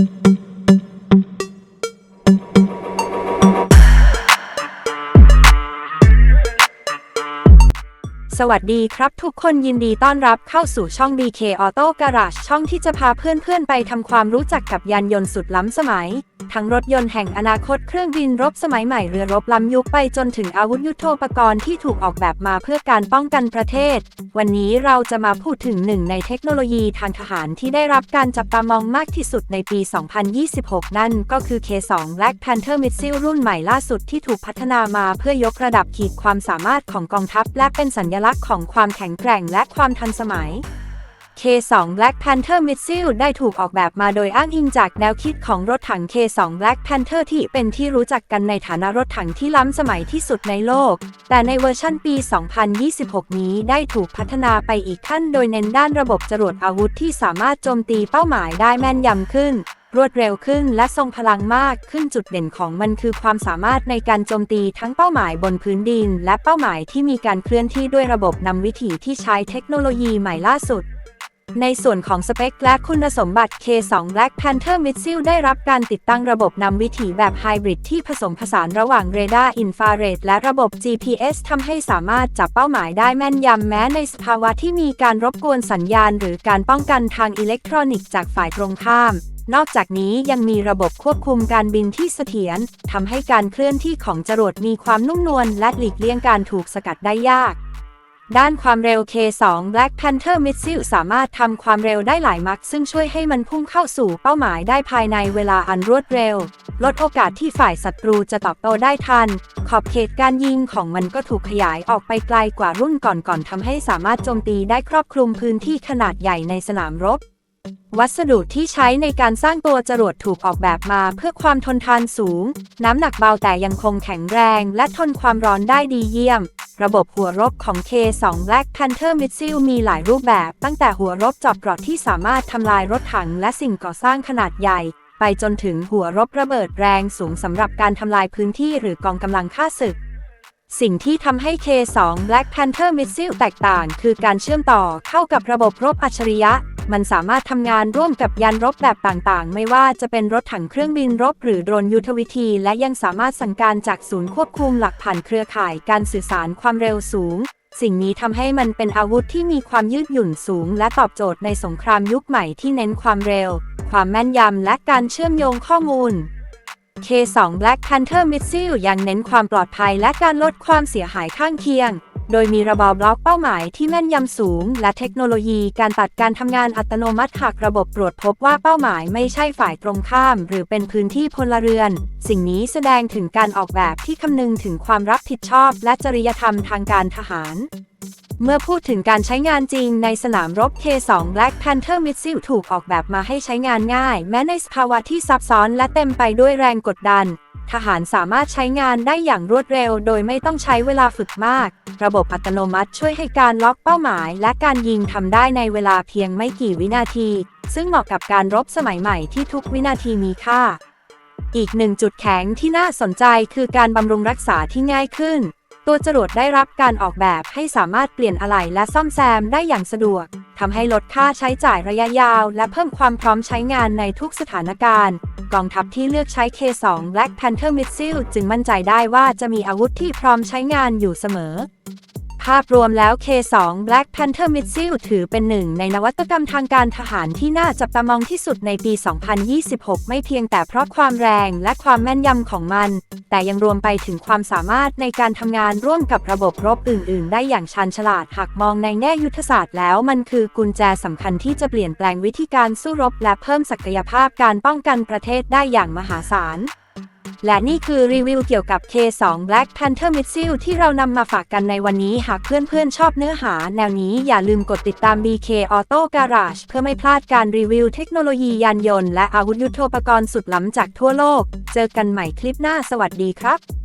สวัสดีครับทุกคนยินดีต้อนรับเข้าสู่ช่อง BK Auto Garage ช่องที่จะพาเพื่อนๆ ไปทำความรู้จักกับยานยนต์สุดล้ำสมัย ทั้งรถยนต์แห่งอนาคตเครื่องบินรบสมัยใหม่เรือรบล้ำยุคไปจนถึงอาวุธยุโทโธปกรณ์ที่ถูกออกแบบมาเพื่อการป้องกันประเทศ วันนี้เราจะมาพูดถึงหนึ่งในเทคโนโลยีทางทหารที่ได้รับการจับตามองมากที่สุดในปี 2026 นั่นก็คือ K2 Black Panther Missile รุ่นใหม่ล่าสุดที่ถูกพัฒนามาเพื่อยกระดับขีดความสามารถของกองทัพ และเป็นสัญลักษณ์ของความแข็งแกร่งและความทันสมัย K2 Black Panther Missile ได้ถูกออกแบบมาโดยอ้างอิงจากแนวคิดของรถถัง K2 Black Panther ที่เป็นที่รู้จักกันในฐานะรถถังที่ล้ำสมัยที่สุดในโลก แต่ในเวอร์ชั่นปี 2026 นี้ได้ถูกพัฒนาไปอีกขั้นโดยเน้นด้านระบบจรวดอาวุธที่สามารถโจมตีเป้าหมายได้แม่นยำขึ้น รวดเร็วขึ้นและทรงพลังมากขึ้นจุดเด่นของมันคือความสามารถในการโจมตีทั้งเป้าหมายบนพื้นดิน และเป้าหมายที่มีการเคลื่อนที่ด้วยระบบนำวิถีที่ใช้เทคโนโลยีใหม่ล่าสุด ในส่วนของสเปคและคุณสมบัติ K2 Black Panther Missile ได้รับการติดตั้งระบบนำวิถีแบบไฮบริดที่ผสมผสานระหว่างเรดาร์อินฟราเรดและระบบ GPS ทำให้สามารถจับเป้าหมายได้แม่นยำแม้ในสภาวะที่มีการรบกวนสัญญาณ หรือการป้องกันทางอิเล็กทรอนิกส์จากฝ่ายตรงข้าม นอกจากนี้ยังมีระบบควบคุมการบินที่เสถียรทำให้การเคลื่อนที่ของจรวดมีความนุ่มนวลและหลีกเลี่ยงการถูกสกัดได้ยาก ด้านความเร็ว K2 Black Panther Missile สามารถทำความเร็วได้หลายมัก ซึ่งช่วยให้มันพุ่งเข้าสู่เป้าหมายได้ภายในเวลาอันรวดเร็ว ลดโอกาสที่ฝ่ายศัตรูจะตอบโต้ได้ทัน ขอบเขตการยิงของมันก็ถูกขยายออกไปไกลกว่ารุ่นก่อนๆทำให้สามารถโจมตีได้ครอบคลุมพื้นที่ขนาดใหญ่ในสนามรบ วัสดุที่ใช้ในการสร้างตัวจรวดถูกออกแบบมาเพื่อความทนทานสูง น้ำหนักเบาแต่ยังคงแข็งแรง และทนความร้อนได้ดีเยี่ยม ระบบหัวรบของ K2 Black Panther Missile มีหลายรูปแบบ ตั้งแต่หัวรบจอบกรอดที่สามารถทำลายรถถังและสิ่งก่อสร้างขนาดใหญ่ ไปจนถึงหัวรบระเบิดแรงสูงสำหรับการทำลายพื้นที่หรือกองกำลังฆ่าศึก สิ่งที่ทำให้ K2 Black Panther Missile แตกต่าง คือการเชื่อมต่อเข้ากับระบบรบอัจฉริยะ มันสามารถทำงานร่วมกับยานรบแบบต่างๆ ไม่ว่าจะเป็นรถถังเครื่องบินรบ หรือโดรนยุทธวิธี และยังสามารถสั่งการจากศูนย์ควบคุมหลักผ่านเครือข่ายการสื่อสารความเร็วสูง สิ่งนี้ทำให้มันเป็นอาวุธที่มีความยืดหยุ่นสูง และตอบโจทย์ในสงครามยุคใหม่ที่เน้นความเร็ว ความแม่นยำและการเชื่อมโยงข้อมูล K2 Black Panther Missile ยังเน้นความปลอดภัยและการลดความเสียหายข้างเคียง โดยมีระบบบล็อกเป้าหมายที่แม่นยำสูง และเทคโนโลยีการตัดการทำงานอัตโนมัติหากระบบตรวจพบว่าเป้าหมายไม่ใช่ฝ่ายตรงข้าม หรือเป็นพื้นที่พลเรือน สิ่งนี้แสดงถึงการออกแบบที่คำนึงถึงความรับผิดชอบ และจริยธรรมทางการทหาร เมื่อพูดถึงการใช้งานจริงในสนามรบ K2 Black Panther Missile ถูกออกแบบมาให้ใช้งานง่าย แม้ในสภาวะที่ซับซ้อนและเต็มไปด้วยแรงกดดัน ทหารสามารถใช้งานได้อย่างรวดเร็ว โดยไม่ต้องใช้เวลาฝึกมาก ระบบอัตโนมัติช่วยให้การล็อกเป้าหมาย และการยิงทำได้ในเวลาเพียงไม่กี่วินาที ซึ่งเหมาะกับการรบสมัยใหม่ที่ทุกวินาทีมีค่า อีกหนึ่งจุดแข็งที่น่าสนใจคือการบำรุงรักษาที่ง่ายขึ้น ตัวจรวดได้รับการออกแบบให้สามารถเปลี่ยนอะไหล่และซ่อมแซมได้อย่างสะดวกทำให้ลดค่าใช้จ่ายระยะยาว และเพิ่มความพร้อมใช้งานในทุกสถานการณ์ กองทัพที่เลือกใช้ K2 Black Panther Missile จึงมั่นใจได้ว่าจะมีอาวุธที่พร้อมใช้งานอยู่เสมอ ภาพรวมแล้ว K2 Black Panther Missile ถือเป็นหนึ่งในนวัตกรรมทางการทหารที่น่าจับตามองที่สุดในปี 2026 ไม่เพียงแต่เพราะความแรงและความแม่นยำของมัน แต่ยังรวมไปถึงความสามารถในการทำงานร่วมกับระบบรบอื่น ๆ ได้อย่างชาญฉลาด หากมองในแง่ยุทธศาสตร์แล้วมันคือกุญแจสำคัญที่จะเปลี่ยนแปลงวิธีการสู้รบ และเพิ่มศักยภาพการป้องกันประเทศได้อย่างมหาศาล และนี่คือรีวิวเกี่ยวกับ K2 Black Panther Missile ที่เรานำมาฝากกันในวันนี้ หากเพื่อนๆ ชอบเนื้อหา แนวนี้อย่าลืมกดติดตาม BK Auto Garage เพื่อไม่พลาดการรีวิวเทคโนโลยียานยนต์และอาวุธยุทโธปกรณ์สุดล้ำจากทั่วโลก เจอกันใหม่คลิปหน้าสวัสดีครับ